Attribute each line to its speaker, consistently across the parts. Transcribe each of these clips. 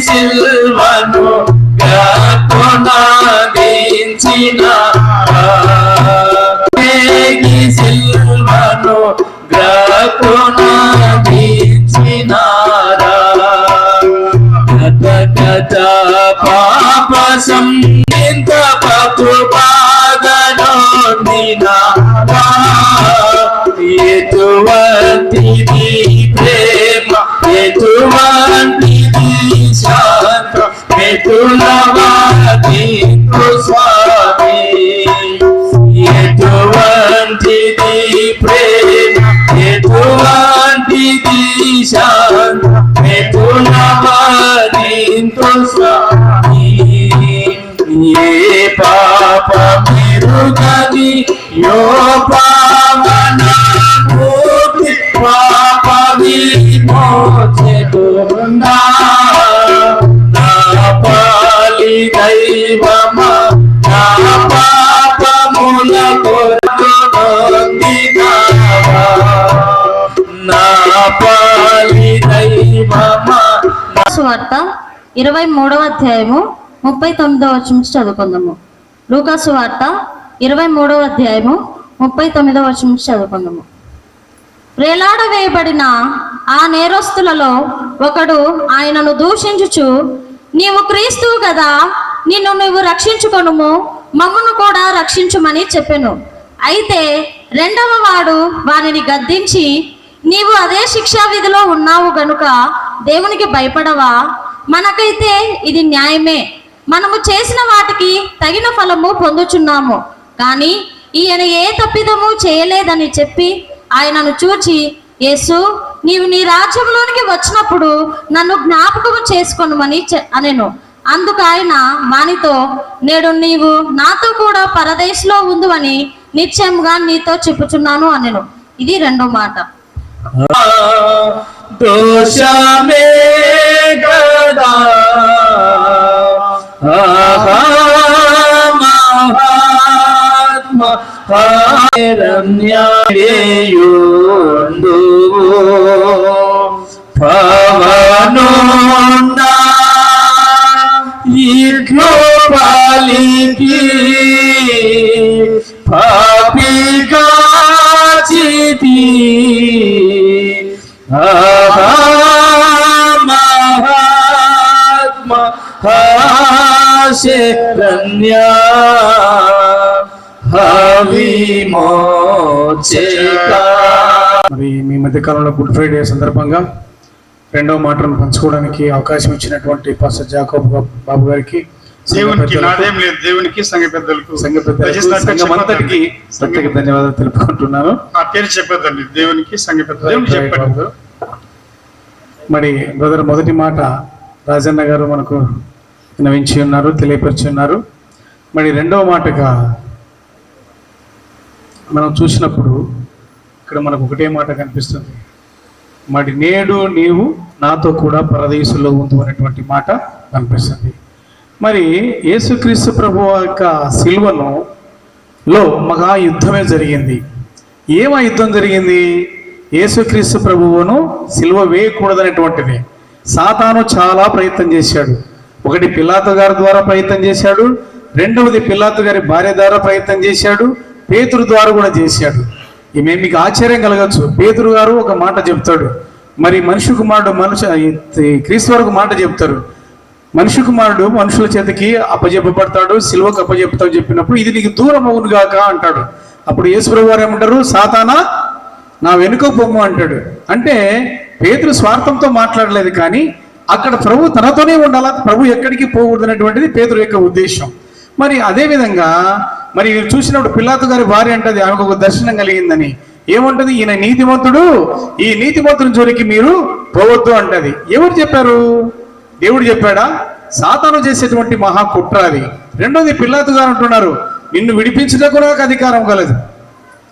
Speaker 1: సిల్వను గ్రహణించిన కేకి సిల్వను గ్రహణించినారా కథ కథ పాప సం ఎటులవాది స్వామి ఎటువంటిది ప్రేమ ఎటువంటిది శాంత? ఎటులవాది స్వామి ఏ పాప మెరుగని యో పావన పాప విమోచకున్నా నా పాపముల కొరకు నొందినావా నా పాలి దైవమా?
Speaker 2: సువార్త ఇరవై మూడవ అధ్యాయము ముప్పై తొమ్మిదవ వచ్చి నుంచి చదువుకుందాము. లూకాసు వార్త ఇరవై మూడవ అధ్యాయము ముప్పై తొమ్మిదవ వచ్చి నుంచి చదువుకుందాము. వేలాడ వేయబడిన ఆ నేరస్తులలో ఒకడు ఆయనను దూషించుచు నీవు క్రీస్తువు కదా నిన్ను నువ్వు రక్షించుకొనుము మమ్మను కూడా రక్షించుమని చెప్పెను. అయితే రెండవ వాడు వానిని గద్దించి నీవు అదే శిక్షా విధిలో ఉన్నావు గనుక దేవునికి భయపడవా? మనకైతే ఇది న్యాయమే. మనము చేసిన వాటికి తగిన ఫలము పొందుచున్నాము. కానీ ఈయన ఏ తప్పిదము చేయలేదని చెప్పి ఆయనను చూచి యేసు నీవు నీ రాజ్యంలోనికి వచ్చినప్పుడు నన్ను జ్ఞాపకము చేసుకొనుమని అనెను. అందుకు ఆయన వానితో నేడు నీవు నాతో కూడా పరదేశంలో ఉందని నిశ్చయంగా నీతో చెప్పుచున్నాను అనను. ఇది రెండో మాట.
Speaker 1: దోషమే గదా పాలికి పాపిగా చితి. ఆహా
Speaker 3: మరి మీ మధ్య కాలంలో గుడ్ ఫ్రైడే సందర్భంగా రెండవ మాటను పంచుకోవడానికి అవకాశం ఇచ్చినటువంటి పాస్టర్ జాకోబ్ బాబు గారికి
Speaker 4: దేవునికి నాదేం లేదు. దేవునికి సంఘ పెద్దలకు
Speaker 3: సంఘ పెద్దలకు ప్రత్యేక ధన్యవాదాలు తెలుపుకుంటున్నాను.
Speaker 4: నా పేరు చెప్పేదండి దేవునికి సంఘ పెద్ద
Speaker 3: బాబు. మరి బ్రదర్ మొదటి మాట రాజన్న గారు మనకు వినవించి ఉన్నారు తెలియపరిచి ఉన్నారు. మరి రెండవ మాటగా మనం చూసినప్పుడు ఇక్కడ మనకు ఒకటే మాట కనిపిస్తుంది. మరి నేడు నీవు నాతో కూడా పరదేశంలో ఉందు అనేటువంటి మాట కనిపిస్తుంది. మరి యేసుక్రీస్తు ప్రభు యొక్క సిల్వను లో మహా యుద్ధమే జరిగింది. ఏమ యుద్ధం జరిగింది? యేసుక్రీస్తు ప్రభువును సిల్వ వేయకూడదనేటువంటిది. సాతాను చాలా ప్రయత్నం చేశాడు. ఒకటి పిల్లాతు గారి ద్వారా ప్రయత్నం చేశాడు. రెండవది పిల్లాతు గారి భార్య ద్వారా ప్రయత్నం చేశాడు. పేతురు ద్వారా కూడా చేశాడు. ఈమె మీకు ఆశ్చర్యం కలగచ్చు. పేతురు గారు ఒక మాట చెప్తాడు. మరి మనిషి కుమారుడు మనుషు క్రీస్తు వరకు మాట చెప్తారు. మనిషి కుమారుడు మనుషుల చేతికి అప్పజెప్పబడతాడు సిల్వకు అప్పజెప్పుతాడు చెప్పినప్పుడు ఇది నీకు దూరం అవును గాక అంటాడు. అప్పుడు యేసుప్రభు వారు ఏమంటారు? సాతానా నా వెనుక బొమ్మ అంటాడు. అంటే పేతులు స్వార్థంతో మాట్లాడలేదు కానీ అక్కడ ప్రభు తనతోనే ఉండాలా? ప్రభు ఎక్కడికి పోకూడదు అనేటువంటిది పేతురు యొక్క ఉద్దేశం. మరి అదే విధంగా మరి వీరు చూసినప్పుడు పిల్లాతు గారి భార్య అంటది ఆమెకు ఒక దర్శనం కలిగిందని. ఏముంటది? ఈయన నీతిమంతుడు ఈ నీతిమంతుని జోలికి మీరు పోవద్దు అంటది. ఎవరు చెప్పారు? దేవుడు చెప్పాడా? సాతాను చేసేటువంటి మహా కుట్ర అది. రెండోది పిల్లాతు గారు అంటున్నారు నిన్ను విడిపించుటకు నాకు అధికారం కలదు.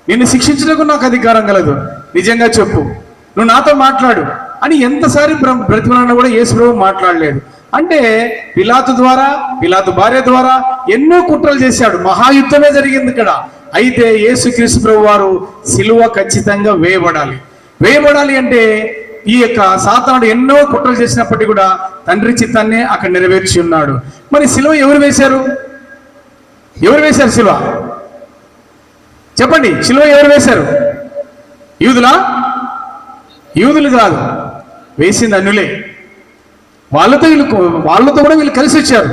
Speaker 3: నిన్ను శిక్షించుటకు నాకు అధికారం కలదు. నిజంగా చెప్పు. నువ్వు నాతో మాట్లాడు. అని ఎంతసారి బ్ర- బ్రతిమలాడినా కూడా యేసు ప్రభు మాట్లాడలేదు. అంటే పిలాతు ద్వారా పిలాతు భార్య ద్వారా ఎన్నో కుట్రలు చేశాడు. మహాయుద్ధమే జరిగింది ఇక్కడ. అయితే యేసుక్రీస్తు ప్రభు వారు సిలువ ఖచ్చితంగా వేయబడాలి. వేయబడాలి అంటే ఈ యొక్క సాతానుడు ఎన్నో కుట్రలు చేసినప్పటికీ కూడా తండ్రి చిత్తాన్ని అక్కడ నెరవేర్చి ఉన్నాడు. మరి శిలువ ఎవరు వేశారు? ఎవరు వేశారు శిలువ చెప్పండి శిలువ ఎవరు వేశారు? యూదులా? యూదులు కాదు వేసింది అన్యులే. వాళ్ళతో వీళ్ళు వాళ్ళతో కూడా వీళ్ళు కలిసి వచ్చారు.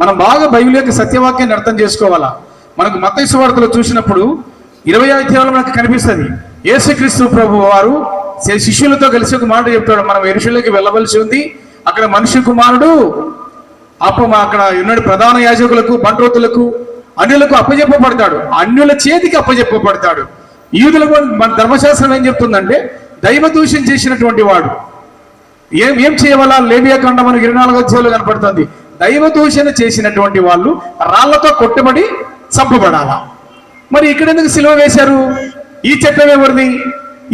Speaker 3: మనం బాగా బైబిల్ యొక్క సత్యవాక్యాన్ని అర్థం చేసుకోవాలా? మనకు మత వార్తలు చూసినప్పుడు ఇరవై అధ్యాయంలో మనకు కనిపిస్తుంది యేసుక్రీస్తు ప్రభు వారు శిష్యులతో కలిసి ఒక మాట చెప్తాడు. మనం ఎరుషులకి వెళ్ళవలసి ఉంది. అక్కడ మనుష్య కుమారుడు అప్ప అక్కడ ఉన్నాడు ప్రధాన యాజకులకు బంట్రోతులకు అన్యులకు అప్పజెప్పబడతాడు. అన్యుల చేతికి అప్పజెప్పబడతాడు. యూదులకు మన ధర్మశాస్త్రం ఏం చెప్తుందంటే దైవ దూషణ చేసినటువంటి వాడు. ఏం ఏం చేయవాలా? లేబియా మనకి ఇరవై నాలుగు అధ్యాయులు కనపడుతుంది. దైవ దూషణ చేసినటువంటి వాళ్ళు రాళ్ళతో కొట్టబడి చంపబడాలా? మరి ఇక్కడ ఎందుకు సిలువ వేశారు? ఈ చట్టం ఎవరిది?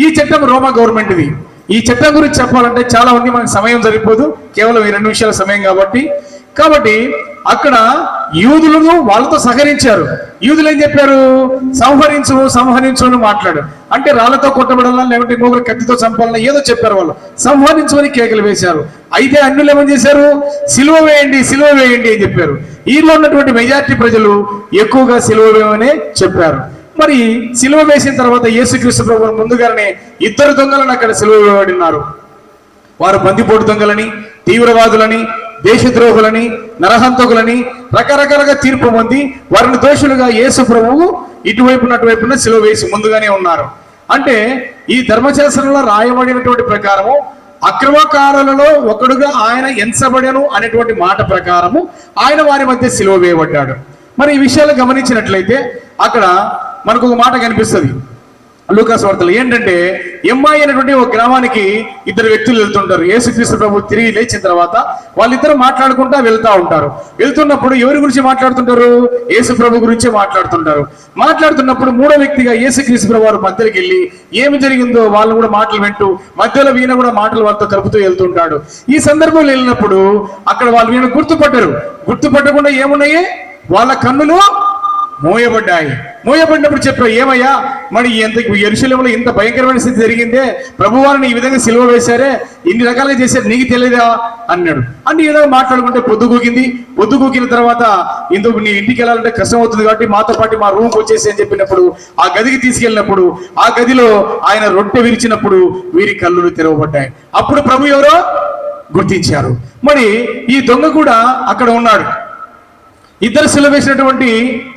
Speaker 3: ఈ చట్టం రోమా గవర్నమెంట్ది. ఈ చట్టం గురించి చెప్పాలంటే చాలా ఉంది మనకు సమయం సరిపోదు. కేవలం ఈ రెండు నిమిషాల సమయం కాబట్టి. కాబట్టి అక్కడ యూదులను వాళ్ళతో సహకరించారు. యూదులు ఏం చెప్పారు? సంహరించు సంహరించు అని మాట్లాడు అంటే రాళ్ళతో కొట్టబడాలని లేకుంటే ఇంకొకరు కత్తితో చంపాలన్నా ఏదో చెప్పారు వాళ్ళు. సంహరించు అని కేకలు వేశారు. అయితే అన్యులు ఏమని చేశారు? సిలువ వేయండి సిలువ వేయండి అని చెప్పారు. ఈలో ఉన్నటువంటి మెజార్టీ ప్రజలు ఎక్కువగా సిలువ వేయమని చెప్పారు. మరి సిలువ వేసిన తర్వాత యేసుక్రీస్తు ప్రభు ముందుగానే ఇద్దరు దొంగలను అక్కడ సిలువ వేయబడినారు. వారు బందిపోటు దొంగలని తీవ్రవాదులని దేశద్రోహులని నరహంతకులని రకరకాలుగా తీర్పు పొంది వారిని దోషులుగా యేసు ప్రభువు ఇటువైపున అటువైపున సిలువ వేసి ముందుగానే ఉన్నారు. అంటే ఈ ధర్మశాస్త్రంలో రాయబడినటువంటి ప్రకారము అక్రమకారులలో ఒకడుగా ఆయన ఎంచబడను అనేటువంటి మాట ప్రకారము ఆయన వారి మధ్య సిలువ వేయబడ్డాడు. మరి ఈ విషయాలు గమనించినట్లయితే అక్కడ మనకు ఒక మాట కనిపిస్తుంది. లూకాస్ వార్తలు ఏంటంటే ఎంఐ అనేటువంటి ఒక గ్రామానికి ఇద్దరు వ్యక్తులు వెళ్తుంటారు. యేసుక్రీస్తు ప్రభు తిరిగి లేచిన తర్వాత వాళ్ళిద్దరు మాట్లాడుకుంటా వెళ్తా ఉంటారు. వెళ్తున్నప్పుడు ఎవరి గురించి మాట్లాడుతుంటారు? యేసు ప్రభు గురించే మాట్లాడుతుంటారు. మాట్లాడుతున్నప్పుడు మూడో వ్యక్తిగా యేసుక్రీస్తు ప్రభు వారు మధ్యలోకి వెళ్ళి ఏమి జరిగిందో వాళ్ళు కూడా మాటలు వింటూ మధ్యలో వీణ కూడా మాటలు వాళ్ళతో కలుపుతూ వెళ్తుంటాడు. ఈ సందర్భంలో వెళ్ళినప్పుడు అక్కడ వాళ్ళు వీణ గుర్తుపట్టరు. గుర్తుపట్టకుండా ఏమున్నాయి? వాళ్ళ కన్నులు మోయబడ్డాయి. మోయబడినప్పుడు చెప్పారు ఏమయ్యా మరి ఎంత ఎరుశలంలో ఇంత భయంకరమైన స్థితి జరిగిందే? ప్రభువారిని ఈ విధంగా సిలువ వేశారే? ఇన్ని రకాలుగా చేశారు నీకు తెలియదా? అన్నాడు. అని ఏదో మాట్లాడుకుంటే పొద్దుగూకింది పొద్దుగూకిన తర్వాత ఇందుకు నీ ఇంటికి వెళ్ళాలంటే కష్టం అవుతుంది కాబట్టి మాతో పాటు మా రూమ్కి వచ్చేసి అని చెప్పినప్పుడు ఆ గదికి తీసుకెళ్ళినప్పుడు ఆ గదిలో ఆయన రొట్టె విరిచినప్పుడు వీరి కళ్ళు తెరవబడ్డాయి. అప్పుడు ప్రభు ఎవరో? గుర్తించారు. మరి ఈ దొంగ కూడా అక్కడ ఉన్నాడు. ఇద్దరు సిలవేసినటువంటి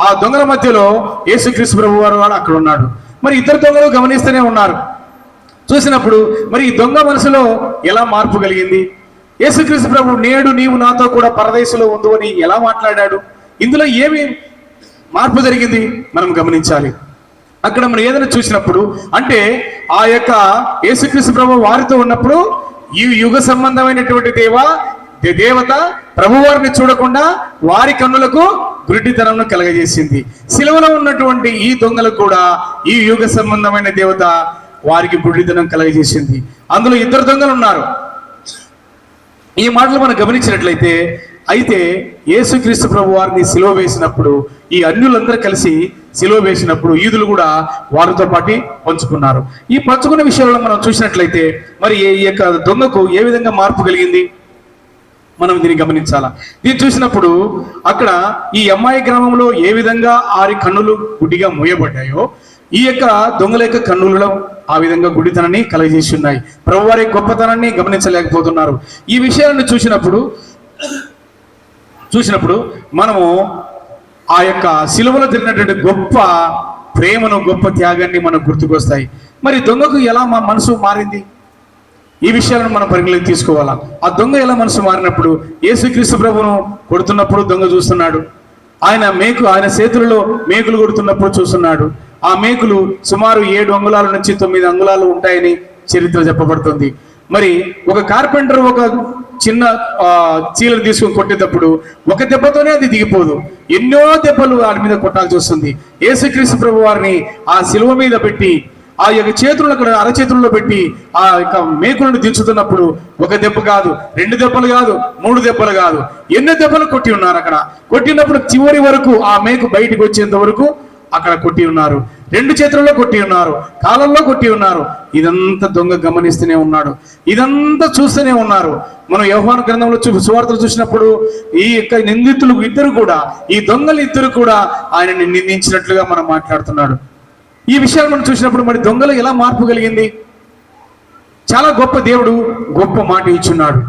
Speaker 3: ఆ దొంగల మధ్యలో యేసుక్రీస్తు ప్రభు వారు అక్కడ ఉన్నాడు. మరి ఇద్దరు దొంగలు గమనిస్తూనే ఉన్నారు. చూసినప్పుడు మరి ఈ దొంగ మనసులో ఎలా మార్పు కలిగింది? యేసుక్రీస్తు ప్రభు నేడు నీవు నాతో కూడా పరదేశంలో ఉందో అని ఎలా మాట్లాడాడు? ఇందులో ఏమి మార్పు జరిగింది మనం గమనించాలి. అక్కడ మనం ఏదైనా చూసినప్పుడు అంటే ఆ యొక్క యేసుక్రీస్తు ప్రభు వారితో ఉన్నప్పుడు ఈ యుగ సంబంధమైనటువంటి దేవ దేవత ప్రభువారిని చూడకుండా వారి కన్నులకు గురిటితనంను కలగజేసింది. సిలువలో ఉన్నటువంటి ఈ దొంగలకు కూడా ఈ యుగ సంబంధమైన దేవత వారికి గుడ్డితనం కలగజేసింది. అందులో ఇద్దరు దొంగలు ఉన్నారు. ఈ మాటలు మనం గమనించినట్లయితే అయితే యేసుక్రీస్తు ప్రభు వారిని సిలువ వేసినప్పుడు ఈ అన్యులందరూ కలిసి సిలువ వేసినప్పుడు ఈదులు కూడా వారితో పాటు పంచుకున్నారు. ఈ పంచుకున్న విషయంలో మనం చూసినట్లయితే మరి ఈ యొక్క దొంగకు ఏ విధంగా మార్పు కలిగింది? మనం దీన్ని గమనించాలా? దీన్ని చూసినప్పుడు అక్కడ ఈ అమ్మాయి గ్రామంలో ఏ విధంగా ఆరి కన్నులు గుడ్డిగా మూయబడ్డాయో ఈ యొక్క దొంగల యొక్క కన్నులలో ఆ విధంగా గుడితనాన్ని కలగజేసి ఉన్నాయి ప్రభువారి గొప్పతనాన్ని గమనించలేకపోతున్నారు. ఈ విషయాలను చూసినప్పుడు చూసినప్పుడు మనము ఆ యొక్క సిలువలో జరిగినటువంటి గొప్ప ప్రేమను గొప్ప త్యాగాన్ని మనకు గుర్తుకొస్తాయి. మరి దొంగకు ఎలా మా మనసు మారింది? ఈ విషయాలను మనం పరిగణలోకి తీసుకోవాలా? ఆ దొంగ ఎలా మనసు మారినప్పుడు? యేసుక్రీస్తు ప్రభును కొడుతున్నప్పుడు దొంగ చూస్తున్నాడు. ఆయన మేకు ఆయన చేతులలో మేకులు కొడుతున్నప్పుడు చూస్తున్నాడు. ఆ మేకులు సుమారు ఏడు అంగుళాల నుంచి తొమ్మిది అంగుళాలు ఉంటాయని చరిత్ర చెప్పబడుతుంది. మరి ఒక కార్పెంటర్ ఒక చిన్న చీలను తీసుకొని కొట్టేటప్పుడు ఒక దెబ్బతోనే అది దిగిపోదు. ఎన్నో దెబ్బలు వారి మీద కొట్టాల్సి వస్తుంది. యేసుక్రీస్తు ప్రభు వారిని ఆ శిలువ మీద పెట్టి ఆ యొక్క చేతులను అక్కడ అరచేతుల్లో పెట్టి ఆ యొక్క మేకులను దించుతున్నప్పుడు ఒక దెబ్బ కాదు రెండు దెబ్బలు కాదు మూడు దెబ్బలు కాదు ఎన్ని దెబ్బలు కొట్టి ఉన్నారు అక్కడ. కొట్టినప్పుడు చివరి వరకు ఆ మేకు బయటికి వచ్చేంత వరకు అక్కడ కొట్టి ఉన్నారు. రెండు చేతులలో కొట్టి ఉన్నారు కాలంలో కొట్టి ఉన్నారు. ఇదంతా దొంగ గమనిస్తూనే ఉన్నాడు. ఇదంతా చూస్తూనే ఉన్నారు. మనం యవహాన గ్రంథంలో చూ సువార్తలు చూసినప్పుడు ఈ యొక్క నిందితులు ఇద్దరు కూడా ఈ దొంగలు ఇద్దరు కూడా ఆయనని నిందించినట్లుగా మనం మాట్లాడుతున్నాడు. ఈ విషయాలు మనం చూసినప్పుడు మరి దొంగలు ఎలా మార్పు కలిగింది? చాలా గొప్ప దేవుడు గొప్ప మాట ఇచ్చున్నాడు.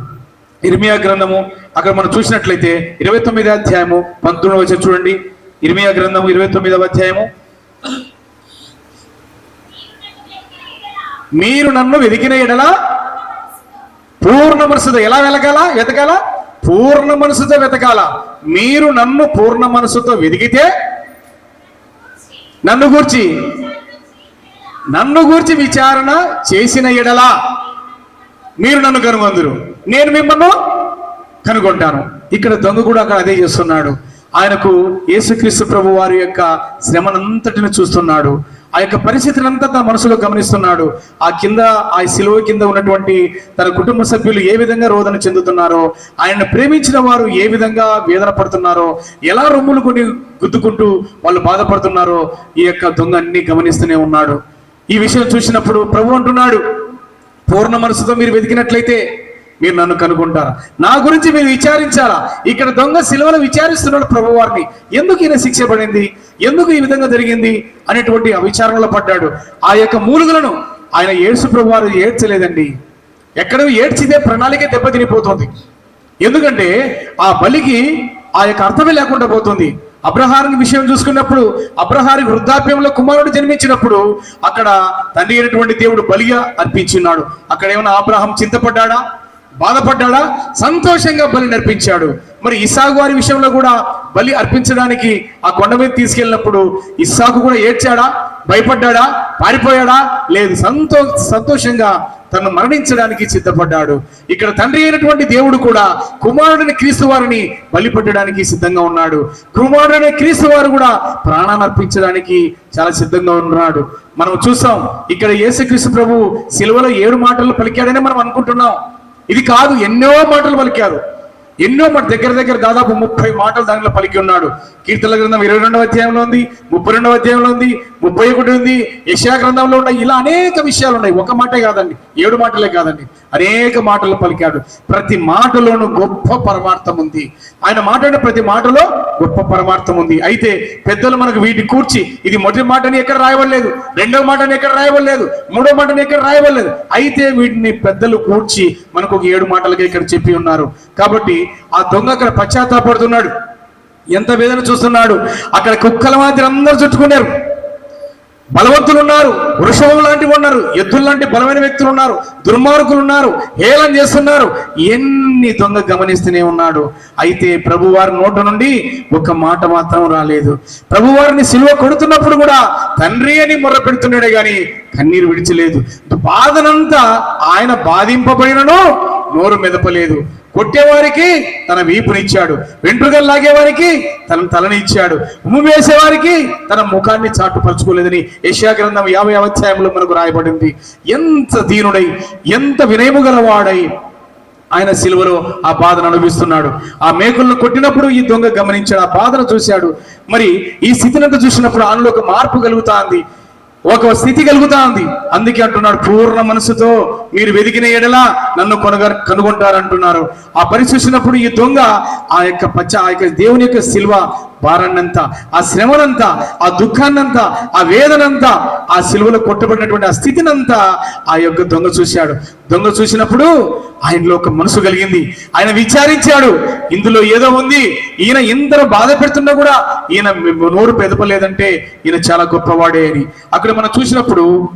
Speaker 3: ఇర్మియా గ్రంథము అక్కడ మనం చూసినట్లయితే ఇరవై తొమ్మిది అధ్యాయము పంతొమ్మిదవ వచ్చి చూడండి. ఇర్మియా గ్రంథము ఇరవై తొమ్మిదవ అధ్యాయము. మీరు నన్ను వెతికిన ఎడలా పూర్ణ మనసుతో ఎలా వెలగాల? వెతకాల? పూర్ణ మనసుతో వెతకాల. మీరు నన్ను పూర్ణ మనసుతో వెతికితే నన్ను గూర్చి నన్ను గూర్చి విచారణ చేసిన ఎడలా మీరు నన్ను కనుగొందురు. నేను మిమ్మల్ని కనుగొంటాను. ఇక్కడ దొంగ కూడా అక్కడ అదే చేస్తున్నాడు. ఆయనకు యేసుక్రీస్తు ప్రభు వారి యొక్క శ్రమనంతటిని చూస్తున్నాడు. ఆ యొక్క పరిస్థితిని అంతా తన మనసులో గమనిస్తున్నాడు. ఆ కింద ఆ శిలువ కింద ఉన్నటువంటి తన కుటుంబ సభ్యులు ఏ విధంగా రోదన చెందుతున్నారో ఆయన ప్రేమించిన వారు ఏ విధంగా వేదన పడుతున్నారో ఎలా రొమ్ములు కొని గుద్దుకుంటూ వాళ్ళు బాధపడుతున్నారో ఈ యొక్క దొంగ అన్ని గమనిస్తూనే ఉన్నాడు. ఈ విషయం చూసినప్పుడు ప్రభు అంటున్నాడు పూర్ణ మనసుతో మీరు వెతికినట్లయితే మీరు నన్ను కనుగొంటారా? నా గురించి మీరు విచారించాలా? ఇక్కడ దొంగ శిలువను విచారిస్తున్నాడు ప్రభు వారిని ఎందుకు ఈయన శిక్ష పడింది ఎందుకు ఈ విధంగా జరిగింది? అనేటువంటి ఆ పడ్డాడు. ఆ యొక్క మూలుగులను ఆయన ఏడ్సు ప్రభు వారు ఏడ్చలేదండి. ఎక్కడ ఏడ్చితే ప్రణాళిక దెబ్బతినిపోతుంది. ఎందుకంటే ఆ బలికి ఆ యొక్క అర్థమే లేకుండా పోతుంది. అబ్రహారుని విషయం చూసుకున్నప్పుడు అబ్రహారి వృద్ధాప్యంలో కుమారుడు జన్మించినప్పుడు అక్కడ తండ్రి అయినటువంటి దేవుడు బలిగా అర్పించున్నాడు. అక్కడ ఏమైనా అబ్రహాం చింతపడ్డాడా? బాధపడ్డాడా? సంతోషంగా బలి నర్పించాడు. మరి ఇస్సాకు వారి విషయంలో కూడా బలి అర్పించడానికి ఆ కొండ మీద తీసుకెళ్ళినప్పుడు ఇస్సాకు కూడా ఏడ్చాడా? భయపడ్డాడా? పారిపోయాడా? లేదు సంతో సంతోషంగా తను మరణించడానికి సిద్ధపడ్డాడు. ఇక్కడ తండ్రి అయినటువంటి దేవుడు కూడా కుమారుడైన క్రీస్తు వారిని బలిపెట్టడానికి సిద్ధంగా ఉన్నాడు. కుమారుడైన క్రీస్తు వారు కూడా ప్రాణాన్ని అర్పించడానికి చాలా సిద్ధంగా ఉన్నాడు. మనం చూసాం ఇక్కడ యేసుక్రీస్తు ప్రభు సిలువలో ఏడు మాటలు పలికాడని మనం అనుకుంటున్నాం. ఇది కాదు ఎన్నో మాటలు పలికారు. ఎన్నో మాట దగ్గర దగ్గర దాదాపు ముప్పై మాటలు దానిలో పలికి ఉన్నాడు. కీర్తన గ్రంథం ఇరవై రెండవ అధ్యాయంలో ఉంది ముప్పై రెండవ అధ్యాయంలో ఉంది ముప్పై ఒకటి ఉంది యశా గ్రంథంలో ఉన్నాయి. ఇలా అనేక విషయాలు ఉన్నాయి. ఒక మాటే కాదండి ఏడు మాటలే కాదండి. అనేక మాటలు పలికాడు. ప్రతి మాటలోనూ గొప్ప పరమార్థం ఉంది. ఆయన మాట్లాడిన ప్రతి మాటలో గొప్ప పరమార్థం ఉంది. అయితే పెద్దలు మనకు వీటి కూర్చి ఇది మొదటి మాటని ఎక్కడ రాయవలేదు రెండవ మాటని ఎక్కడ రాయవలేదు మూడో మాటని ఎక్కడ రాయవలేదు అయితే వీటిని పెద్దలు కూర్చి మనకు ఒక ఏడు మాటలకి ఇక్కడ చెప్పి ఉన్నారు. కాబట్టి ఆ దొంగ అక్కడ పశ్చాత్తాపడుతున్నాడు. ఎంత వేదన చూస్తున్నాడు. అక్కడ కుక్కల మాదిరి అందరూ చుట్టుకున్నారు. బలవంతులు ఉన్నారు. వృషభం లాంటివి ఉన్నారు. ఎద్దులు లాంటి బలమైన వ్యక్తులు ఉన్నారు. దుర్మార్గులు ఉన్నారు. హేళన చేస్తున్నారు. ఎన్ని దొంగ గమనిస్తూనే ఉన్నాడు. అయితే ప్రభువారి నోట నుండి ఒక మాట మాత్రం రాలేదు. ప్రభువారిని సిలువ కొడుతున్నప్పుడు కూడా తండ్రి అని మొర్ర పెడుతున్నాడే గాని కన్నీరు విడిచలేదు. బాధనంతా ఆయన బాధింపబడినను నోరు మెదపలేదు. కొట్టేవారికి తన వీపునిచ్చాడు వెంట్రుకలు లాగేవారికి తన తలని ఇచ్చాడు. ఉమ్ము వేసేవారికి తన ముఖాన్ని చాటుపరచుకోలేదని యశా గ్రంథం యాభై అధ్యాయంలో మనకు రాయబడింది. ఎంత దీనుడై ఎంత వినయము గలవాడై ఆయన సిలువలో ఆ బాధను అనుభవిస్తున్నాడు. ఆ మేకులను కొట్టినప్పుడు ఈ దొంగ గమనించాడు ఆ బాధను చూశాడు. మరి ఈ స్థితినంతా చూసినప్పుడు ఆయనలో ఒక మార్పు కలుగుతా ఉంది ఒక స్థితి కలుగుతా ఉంది. అందుకే అంటున్నాడు పూర్ణ మనసుతో మీరు వెదికిన ఎడలా నన్ను కొనగ కనుగొంటారంటున్నారు. ఆ పని చూసినప్పుడు ఈ దొంగ ఆ యొక్క పచ్చ ఆ యొక్క దేవుని యొక్క శిల్వ భారాన్నంతా ఆ శ్రమనంతా ఆ దుఃఖాన్నంతా ఆ వేదనంతా ఆ సిలువలో కొట్టబడినటువంటి ఆ స్థితినంతా ఆ యొక్క దొంగ చూశాడు. దొంగ చూసినప్పుడు ఆయనలో ఒక మనసు కలిగింది. ఆయన విచారించాడు. ఇందులో ఏదో ఉంది. ఈయన ఇందరూ బాధ పెడుతున్నా కూడా ఈయన నోరు పెదపలేదంటే ఈయన చాలా గొప్పవాడే అని. అక్కడ మనం చూసినప్పుడు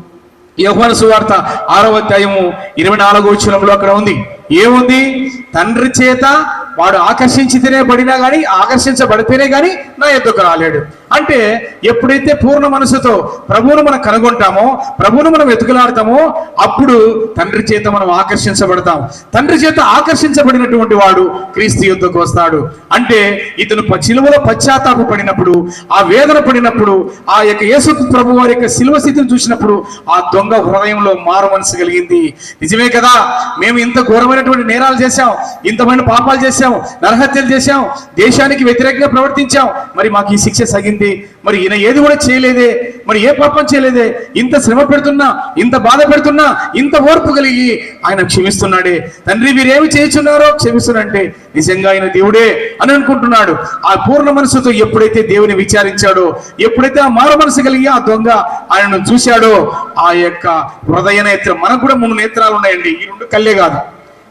Speaker 3: యోహాను సువార్త ఆరవ అధ్యాయము ఇరవై నాలుగో వచనంలో అక్కడ ఉంది. ఏముంది? తండ్రి చేత వాడు ఆకర్షించితేనే పడినా కానీ ఆకర్షించబడితేనే కానీ నా ఎద్దుకు రాలేడు? అంటే ఎప్పుడైతే పూర్ణ మనసుతో ప్రభువును మనం కనుగొంటామో ప్రభువును మనం వెతుకులాడతామో అప్పుడు తండ్రి చేత మనం ఆకర్షించబడతాం. తండ్రి చేత ఆకర్షించబడినటువంటి వాడు క్రీస్తు యుద్ధకు వస్తాడు. అంటే ఇతను ప- సిలువలో పశ్చాత్తాప పడినప్పుడు ఆ వేదన పడినప్పుడు ఆ యొక్క యేసు ప్రభు వారి యొక్క శిలువ స్థితిని చూసినప్పుడు ఆ దొంగ హృదయంలో మారు మనసు కలిగింది. నిజమే కదా? మేము ఇంత ఘోరమైనటువంటి నేరాలు చేశాం ఇంతమైన పాపాలు చేశాం నరహత్యలు చేశాం దేశానికి వ్యతిరేకంగా ప్రవర్తించాం. మరి మాకు ఈ శిక్ష సగింది. మరి ఈయన ఏది కూడా చేయలేదే. మరి ఏ పాపం చేయలేదే. ఇంత శ్రమ పెడుతున్నా ఇంత బాధ పెడుతున్నా ఇంత ఓర్పు కలిగి ఆయన క్షమిస్తున్నాడే. తండ్రి వీరేమి చేస్తున్నారో క్షమిస్తున్నంటే నిజంగా ఆయన దేవుడే అని అనుకుంటున్నాడు. ఆ పూర్ణ మనసుతో ఎప్పుడైతే దేవుని విచారించాడో ఎప్పుడైతే ఆ మారు మనసు కలిగి ఆ దొంగ ఆయనను చూశాడో ఆ యొక్క హృదయ నేత్రం మనకు కూడా మూడు నేత్రాలు ఉన్నాయండి. ఈ రెండు కళ్ళే కాదు.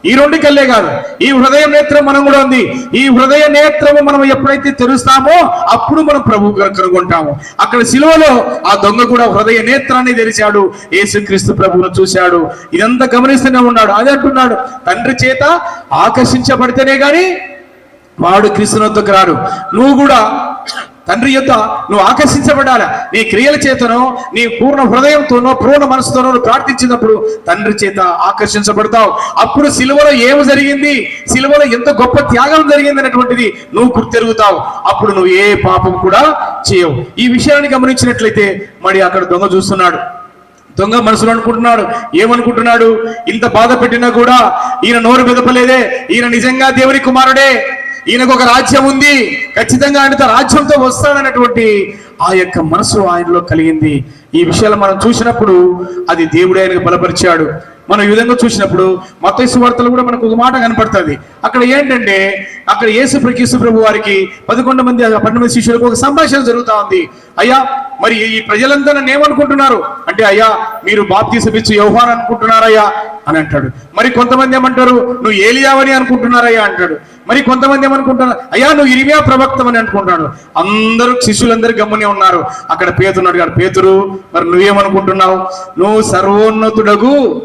Speaker 3: ఈ రెండుకెళ్ళే కాదు. ఈ హృదయ నేత్రం మనం కూడా ఉంది. ఈ హృదయ నేత్రము మనం ఎప్పుడైతే తెరుస్తామో అప్పుడు మనం ప్రభు కనుగొంటాము. అక్కడ సిలువలో ఆ దొంగ కూడా హృదయ నేత్రాన్ని తెరిచాడు. యేసుక్రీస్తు ప్రభువును చూశాడు. ఇదంతా గమనిస్తూనే ఉన్నాడు. అదే అంటున్నాడు. తండ్రి చేత ఆకర్షించబడితేనే గాని వాడు క్రీస్తునొద్దకు రాడు. నువ్వు కూడా తండ్రి యొక్క నువ్వు ఆకర్షించబడాలి? నీ క్రియల చేతనో నీ పూర్ణ హృదయంతోనో పూర్ణ మనసుతోనో ప్రార్థించినప్పుడు తండ్రి చేత ఆకర్షించబడతావు. అప్పుడు సిలువలో ఏమి జరిగింది? సిలువలో ఎంత గొప్ప త్యాగం జరిగింది అనేటువంటిది నువ్వు గుర్తెరుగుతావు. అప్పుడు నువ్వు ఏ పాపం కూడా చేయవు. ఈ విషయాన్ని గమనించినట్లయితే మరి అక్కడ దొంగ చూస్తున్నాడు. దొంగ మనసులో అనుకుంటున్నాడు. ఏమనుకుంటున్నాడు? ఇంత బాధ పెట్టినా కూడా ఈయన నోరు బెదపలేదే ఈయన నిజంగా దేవుని కుమారుడే. ఈయనకు ఒక రాజ్యం ఉంది. ఖచ్చితంగా ఆయనతో రాజ్యంతో వస్తాడన్నటువంటి ఆ యొక్క మనసు ఆయనలో కలిగింది. ఈ విషయాలు మనం చూసినప్పుడు అది దేవుడు ఆయనకు బలపరిచాడు. మనం ఈ విధంగా చూసినప్పుడు మత వార్తలు కూడా మనకు ఒక మాట కనపడుతుంది. అక్కడ ఏంటంటే అక్కడ యేసు ప్రకీసు ప్రభు వారికి పదకొండు మంది పన్నెండు మంది శిష్యులకు ఒక సంభాషణ జరుగుతా ఉంది. అయ్యా మరి ఈ ప్రజలంతా నన్ను ఏమనుకుంటున్నారు? అంటే అయ్యా మీరు బాప్తీసమిచ్చు వ్యవహారం అనుకుంటున్నారయ్యా అని అంటాడు. మరి కొంతమంది ఏమంటారు? నువ్వు ఏలియావని అనుకుంటున్నారయ్యా అంటాడు. మరి కొంతమంది ఏమనుకుంటున్నారు? అయ్యా నువ్వు ఇరిమియా ప్రవక్తం అని అనుకుంటున్నాడు. అందరూ శిష్యులందరూ గమ్మని ఉన్నారు. అక్కడ పేతున్నాడు కాదు పేతురు మరి నువ్వేమనుకుంటున్నావు? నువ్వు సర్వోన్నతుడగు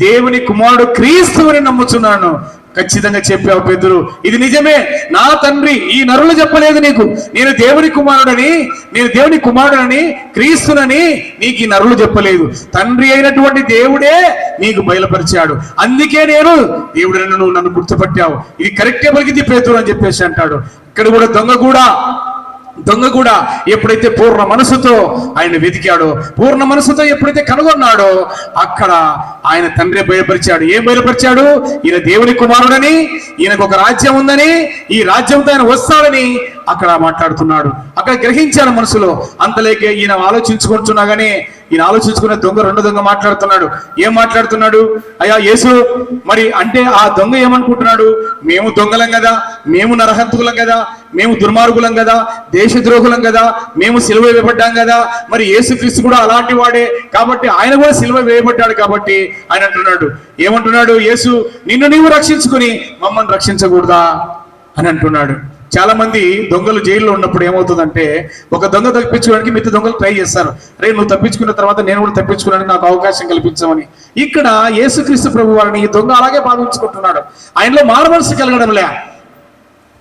Speaker 3: దేవుని కుమారుడు క్రీస్తువుని నమ్ముచున్నాను. ఖచ్చితంగా చెప్పావు పేతురు. ఇది నిజమే. నా తండ్రి ఈ నరులు చెప్పలేదు నీకు. నేను దేవుని కుమారుడని నేను దేవుని కుమారుడని క్రీస్తునని నీకు ఈ నరులు చెప్పలేదు. తండ్రి అయినటువంటి దేవుడే నీకు బయలుపరిచాడు. అందుకే నేను దేవుడని నువ్వు నన్ను గుర్తుపట్టావు. ఇది కరెక్టే పలికింది పేతురు అని చెప్పేసి అంటాడు. ఇక్కడ కూడా దొంగ కూడా దొంగ కూడా ఎప్పుడైతే పూర్ణ మనసుతో ఆయన వెతికాడో పూర్ణ మనసుతో ఎప్పుడైతే కనుగొన్నాడో అక్కడ ఆయన తండ్రి బయలుపరిచాడు. ఏం బయలుపరిచాడు? ఈయన దేవుని కుమారుడని ఈయనకు ఒక రాజ్యం ఉందని ఈ రాజ్యంతో ఆయన వస్తాడని అక్కడ మాట్లాడుతున్నాడు. అక్కడ గ్రహించాడు మనసులో. అంతలేక ఈయన ఆలోచించుకుంటున్నా గానీ ఈయన ఆలోచించుకునే దొంగ రెండు దొంగ మాట్లాడుతున్నాడు. ఏం మాట్లాడుతున్నాడు? అయ్యా యేసు మరి అంటే ఆ దొంగ ఏమనుకుంటున్నాడు? మేము దొంగలం కదా మేము నరహంతుకులం కదా మేము దుర్మార్గులం కదా దేశద్రోహులం కదా మేము సిలువ వేయబడ్డాం కదా. మరి యేసుక్రీస్తు కూడా అలాంటి వాడే కాబట్టి ఆయన కూడా సిలువ వేయబడ్డాడు కాబట్టి ఆయన అంటున్నాడు. ఏమంటున్నాడు? యేసు నిన్ను నీవు రక్షించుకుని మమ్మల్ని రక్షించకూడదా? అని అంటున్నాడు. చాలా మంది దొంగలు జైల్లో ఉన్నప్పుడు ఏమవుతుందంటే ఒక దొంగ తప్పించుకోవడానికి మిగతా దొంగలు ట్రై చేస్తారు. రే నువ్వు తప్పించుకున్న తర్వాత నేను కూడా తప్పించుకోవడానికి నాకు అవకాశం కల్పించమని. ఇక్కడ యేసుక్రీస్తు ప్రభు వారిని ఈ దొంగ అలాగే భావించుకుంటున్నాడు. ఆయనలో మారమనసు కలగడం లే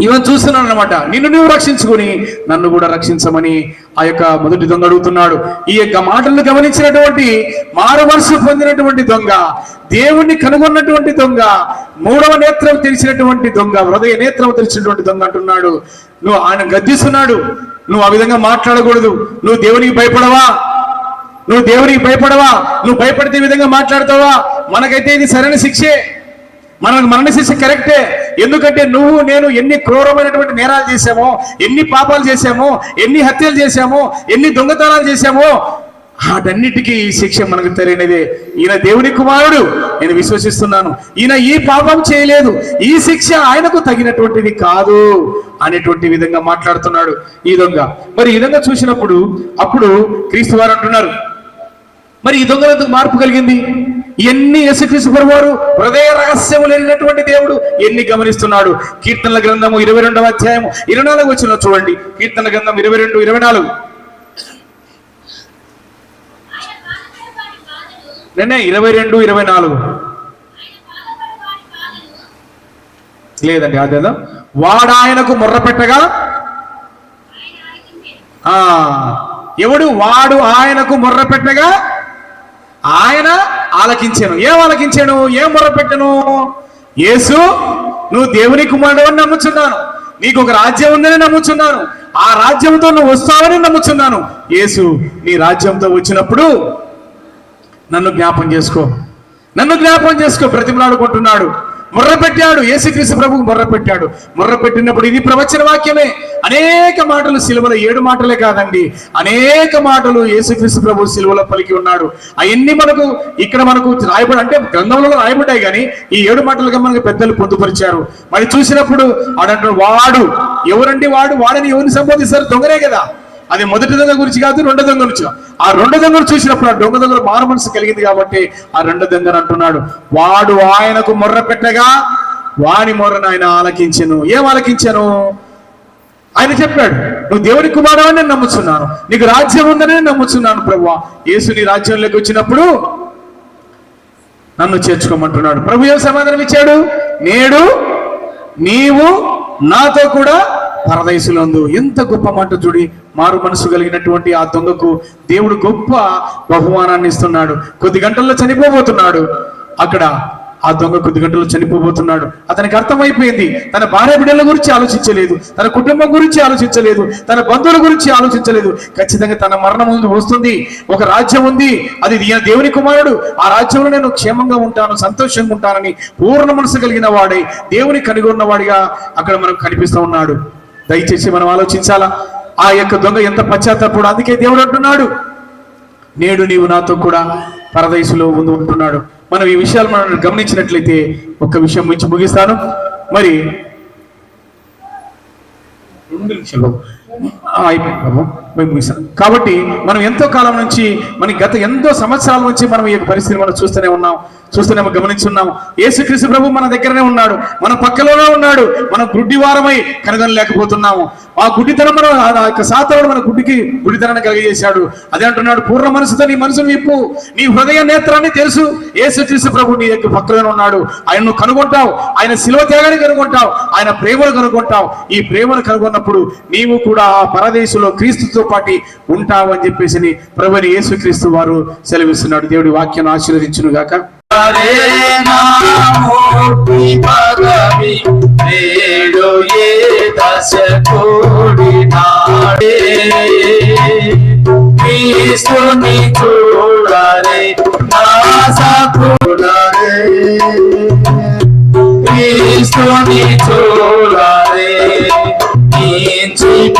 Speaker 3: ఇవన్నీ చూస్తున్నాడు అనమాట నిన్ను నువ్వు రక్షించుకుని నన్ను కూడా రక్షించమని ఆ యొక్క మొదటి దొంగ అడుగుతున్నాడు. ఈ యొక్క మాటలను గమనించినటువంటి మారు పొందినటువంటి దొంగ దేవుణ్ణి కనుగొన్నటువంటి దొంగ మూడవ నేత్రం తెరిచినటువంటి దొంగ హృదయ నేత్రం తెరిచినటువంటి దొంగ అంటున్నాడు. నువ్వు ఆయన గద్దిస్తున్నాడు. నువ్వు ఆ విధంగా మాట్లాడకూడదు. నువ్వు దేవునికి భయపడవా? నువ్వు దేవునికి భయపడవా? నువ్వు భయపడితే విధంగా మాట్లాడతావా? మనకైతే ఇది సరైన శిక్షే. మనకు మరణశిక్ష కరెక్టే. ఎందుకంటే నువ్వు నేను ఎన్ని క్రూరమైనటువంటి నేరాలు చేశామో ఎన్ని పాపాలు చేశామో ఎన్ని హత్యలు చేశామో ఎన్ని దొంగతనాలు చేశామో వాటన్నిటికీ ఈ శిక్ష మనకు తెలియనిదే. ఈయన దేవుని కుమారుడు నేను విశ్వసిస్తున్నాను. ఈయన ఈ పాపం చేయలేదు. ఈ శిక్ష ఆయనకు తగినటువంటిది కాదు అనేటువంటి విధంగా మాట్లాడుతున్నాడు ఈ దొంగ. మరి ఈ విధంగా చూసినప్పుడు అప్పుడు క్రీస్తు వారు అంటున్నారు మరి ఈ దొంగలకు మార్పు కలిగింది? ఎన్ని యశక్రీస్తు వారు హృదయ రహస్యములు లేనటువంటి దేవుడు ఎన్ని గమనిస్తున్నాడు? కీర్తనల గ్రంథము ఇరవై రెండవ అధ్యాయం ఇరవై నాలుగు వచ్చిన చూడండి. కీర్తన గ్రంథం ఇరవై రెండు ఇరవై నాలుగు. నిన్నే ఇరవై రెండు ఇరవై నాలుగు. లేదండి అదేదో వాడు ఆయనకు మొర్ర పెట్టగా ఆ ఎవడు? వాడు ఆయనకు మొర్ర పెట్టగా ఆయన ఆలకించాను. ఏం ఆలకించాను? ఏం మొరపెట్టను? యేసు నువ్వు దేవుని కుమారుడు అని నమ్ముచున్నాను. నీకు ఒక రాజ్యం ఉందని నమ్ముచున్నాను. ఆ రాజ్యంతో నువ్వు వస్తావని నమ్ముచున్నాను. యేసు నీ రాజ్యంతో వచ్చినప్పుడు నన్ను జ్ఞాపం చేసుకో. నన్ను జ్ఞాపం చేసుకో బ్రతిమలాడుకుంటున్నాడు. ముర్ర పెట్టాడు యేసుక్రీస్తు ప్రభువు ముర్రపెట్టాడు. ముర్ర పెట్టినప్పుడు ఇది ప్రవచన వాక్యమే. అనేక మాటలు సిలువల ఏడు మాటలే కాదండి. అనేక మాటలు యేసుక్రీస్తు ప్రభు సిలువలో పలికి ఉన్నాడు. అవన్నీ మనకు ఇక్కడ మనకు రాయబడి అంటే గ్రంథంలో రాయబడ్డాయి కానీ ఈ ఏడు మాటలుగా మనకు పెద్దలు పొందుపరిచారు. మరి చూసినప్పుడు ఆడంటాడు వాడు. ఎవరండి వాడు? వాడని ఎవరిని సంబోధిస్తారు? దొంగనే కదా. అది మొదటి దొంగ గురించి కాదు రెండో దొంగ గురించి ఆ రెండో దొంగను చూసినప్పుడు ఆ దొంగ దొంగలు మారు మనసు కలిగింది కాబట్టి ఆ రెండో దొంగను అంటున్నాడు. వాడు ఆయనకు మొర్ర పెట్టగా వాని మొర్రను ఆయన ఆలకించను. ఏం ఆలకించాను? ఆయన చెప్పాడు నువ్వు దేవుని కుమారుడు నేను నమ్ముతున్నాను నీకు రాజ్యం ఉందని నమ్ముతున్నాను ప్రభు యేసు నీ రాజ్యంలోకి వచ్చినప్పుడు నన్ను చేర్చుకోమంటున్నాడు. ప్రభు ఏం సమాధానం ఇచ్చాడు? నేడు నీవు నాతో కూడా పరదేశులందు ఎంత గొప్ప మాట చూడి మారు మనసు కలిగినటువంటి ఆ దొంగకు దేవుడు గొప్ప బహుమానాన్ని ఇస్తున్నాడు. కొద్ది గంటల్లో చనిపోబోతున్నాడు. అక్కడ ఆ దొంగ కొద్ది గంటల్లో చనిపోబోతున్నాడు. అతనికి అర్థమైపోయింది. తన భార్య బిడ్డల గురించి ఆలోచించలేదు. తన కుటుంబం గురించి ఆలోచించలేదు. తన బంధువుల గురించి ఆలోచించలేదు. ఖచ్చితంగా తన మరణం ముందు వస్తుంది. ఒక రాజ్యం ఉంది. అది దేవుని కుమారుడు. ఆ రాజ్యంలో నేను క్షేమంగా ఉంటాను సంతోషంగా ఉంటానని పూర్ణ మనసు కలిగిన వాడై దేవుని కనుగొన్న వాడిగా అక్కడ మనకు కనిపిస్తూ ఉన్నాడు. దయచేసి మనం ఆలోచించాలా? ఆ యొక్క దొంగ ఎంత పశ్చాత్తాపడు అందుకే దేవుడు అంటున్నాడు. నేడు నీవు నాతో కూడా పరదేశంలో ముందు ఉంటున్నాడు. మనం ఈ విషయాలు మనం గమనించినట్లయితే ఒక్క విషయం మించి ముగిస్తాను. మరి రెండు నిమిషాలు. అయిపోయింది మేము కాబట్టి మనం ఎంతో కాలం నుంచి మన గత ఎంతో సంవత్సరాల నుంచి మనం ఈ యొక్క మనం చూస్తూనే ఉన్నాం చూస్తూనే మనం గమనించున్నాం. యేసుక్రీస్తు ప్రభు మన దగ్గరనే ఉన్నాడు మన పక్కలోనే ఉన్నాడు మనం గుడ్డివారమై కనుగొనలేకపోతున్నాము. ఆ గుడ్డితనం మనం ఆ యొక్క సాతవుడు మన గుడ్డికి గుడ్డితనాన్ని కలిగజేశాడు. అదే అంటున్నాడు పూర్ణ మనసుతో నీ మనసు నిప్పు నీ హృదయ నేత్రాన్ని తెలుసు. యేసుక్రీస్తు ప్రభు నీ యొక్క పక్కలోనే ఉన్నాడు. ఆయన నువ్వు కనుగొంటావు. ఆయన శిలువ త్యాగాన్ని కనుగొంటావు. ఆయన ప్రేమను కనుగొంటావు. ఈ ప్రేమను కనుగొన్నప్పుడు నీవు కూడా ఆ పరదేశంలో క్రీస్తుతో పాటి ఉంటావు అని చెప్పేసి ప్రభుని యేసుక్రీస్తు వారు సెలవిస్తున్నాడు. దేవుడి వాక్యం ఆశీర్వదించును గాక
Speaker 1: హరే నామోటి చూడరే క్రీస్తుని చూడరే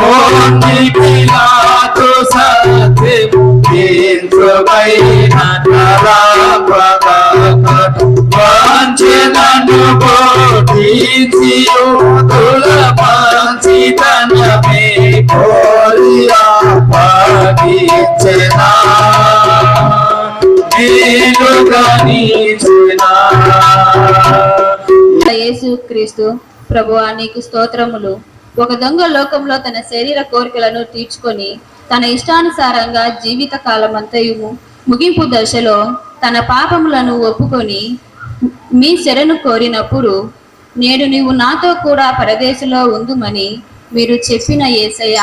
Speaker 1: నీంచి పోని పిలాతు సత్యం వంచనను పంచితనమే కోరియా
Speaker 5: ప్రభువా నీకు స్తోత్రములు. ఒక దొంగ లోకంలో తన శరీర కోరికలను తీర్చుకొని తన ఇష్టానుసారంగా జీవిత కాలమంతయు ముగింపు దశలో తన పాపములను ఒప్పుకొని మీ శరణు కోరినప్పుడు నేడు నీవు నాతో కూడా పరదేశంలో ఉందుమని మీరు చెప్పిన యేసయ్య